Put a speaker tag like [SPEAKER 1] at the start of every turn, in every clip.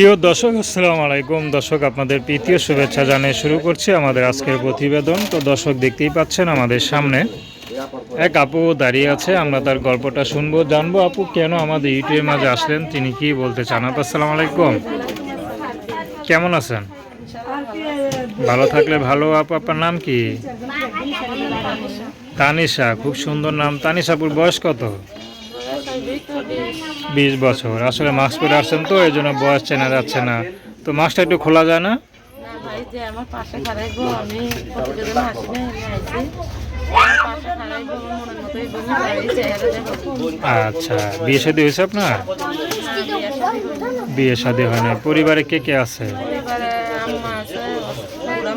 [SPEAKER 1] প্রিয় দর্শক, আসসালামু আলাইকুম। দর্শক, আপনাদের প্রীতীয় শুভেচ্ছা জানিয়ে শুরু করছি আমাদের আজকের প্রতিবেদন। তো দর্শক, দেখতেই পাচ্ছেন আমাদের সামনে এক আপু দাঁড়িয়ে আছে। আমরা তার গল্পটা শুনব, জানব, আপু কেন আমাদের ইউটিউবের মাঝে আসলেন, তিনি কি বলতে চান? আপু, আসসালামু আলাইকুম। কেমন আছেন? ভালো থাকলে ভালো, আপু, আপনার নাম কি? তানিশা। খুব সুন্দর নাম। তানিশাপুর বয়স কত? বিশ বছর। আসলে মাস্ক পরে আসছেন তো এই জন্য বয়স চেনা যাচ্ছে না। তো মাস্কটা একটু খোলা যায় না? আচ্ছা বিয়ে শাদী হয়েছে আপনার? বিয়ে শাদী হয় না। পরিবারে কে কে আছে?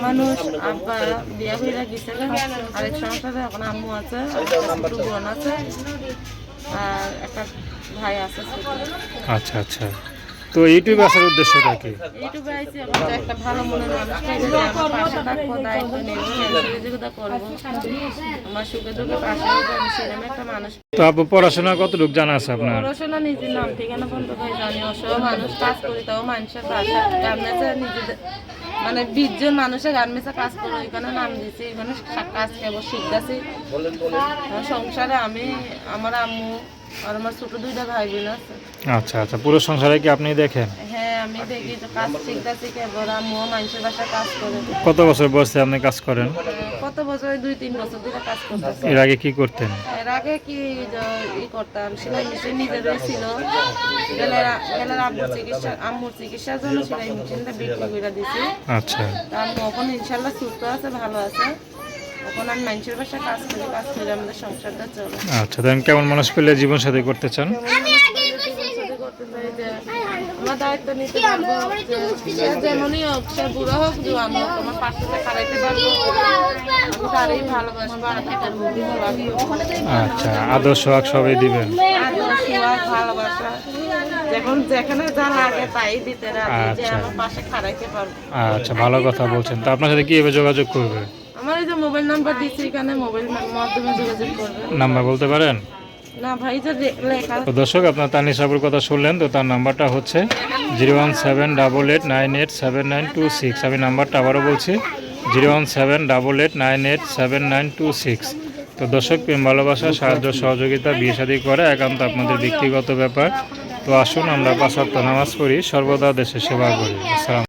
[SPEAKER 2] মানুষ আব্বা বিয়া গেছে আরেক সংসারে এখন আম্মু আছে। আর একটা ভাই আছে।
[SPEAKER 1] আচ্ছা আচ্ছা। তো ইউটিউবে আসার উদ্দেশ্যটা কি?
[SPEAKER 2] ইউটিউবে আইছি একটা ভালো মনের আমার পাশে থাকব দায়িত্ব নেব সহযোগিতা করব আমার সুখে দুঃখে পাশে থাকব, আমি সেরকম একটা মানুষ।
[SPEAKER 1] তো আপু পড়াশোনা কতটুকু জানা আছে আপনার?
[SPEAKER 2] পড়াশোনা নিজের নাম ঠিকানা বন্ধ করে জানি অসহ মানুষ কাজ করি তাও মানুষের পাশে নিজেদের মানে বিশজন মানুষের গার্মেন্টসে কাজ করে ওইখানে নাম দিয়েছি এখানে কাজ খেব শিখতেছি সংসারে আমি আমার আম্মু আর আমার ছোট দুইটা ভাই বোন আছে।
[SPEAKER 1] আচ্ছা আচ্ছা পুরো সংসারে কি আপনি দেখেন?
[SPEAKER 2] হ্যাঁ আমি দেখি কাজ শিখতেছি কেবল আম্মু মানুষের বাসায় কাজ করে।
[SPEAKER 1] কত বছর বয়সে আপনি কাজ করেন?
[SPEAKER 2] বছর দুই তিন বছর ধরে কাজ করতেছি।
[SPEAKER 1] এর আগে কি করতেন?
[SPEAKER 2] এর আগে কি ই করতাম সেলাই মেশিন নিজেদের ছিল। গেলের আব্বুর চিকিৎসা আম্মুর চিকিৎসার জন্য সেলাই মেশিনটা বিক্রি করে দিছি।
[SPEAKER 1] আচ্ছা।
[SPEAKER 2] তা আম্মু এখন ইনশাল্লাহ সুস্থ আছে ভালো আছে। এখন আমি মানুষের বাসায় কাজ করি কাজ করে আমাদের সংসারটা চলে।
[SPEAKER 1] আচ্ছা দেন কেমন মানুষ পেলে জীবন সাথী করতে চান
[SPEAKER 2] আমার দায়িত্ব নিতে পারব যেমনই হোক সে বুড়ো হোক জোয়ান হোক আমার পাশে খাড়াইতে পারব।
[SPEAKER 1] আচ্ছা আদর্শ আগ সবই দিবেন। আচ্ছা। আচ্ছা ভালো কথা বলছেন। তো আপনার সাথে কীভাবে যোগাযোগ করবে?
[SPEAKER 2] আমার এই যে মোবাইল নাম্বার দিচ্ছি এখানে মোবাইল মাধ্যমে যোগাযোগ করবে।
[SPEAKER 1] নাম্বার বলতে পারেন? তো দর্শক আপনার তানিসাবুর কথা শুনলেন তো তার নাম্বারটা হচ্ছে zero one seven double eight nine eight seven nine two six. আমি নাম্বারটা আবারও বলছি zero one seven double eight nine eight seven nine two six. তো দর্শক, প্রেম, ভালোবাসা, সাহায্য, সহযোগিতা, বিয়ে শাদী করে একান্ত আপনাদের ব্যক্তিগত ব্যাপার। তো আসুন, আমরা পাঁচ নামাজ পড়ি, সর্বদা দেশের সেবা করি। আসসালাম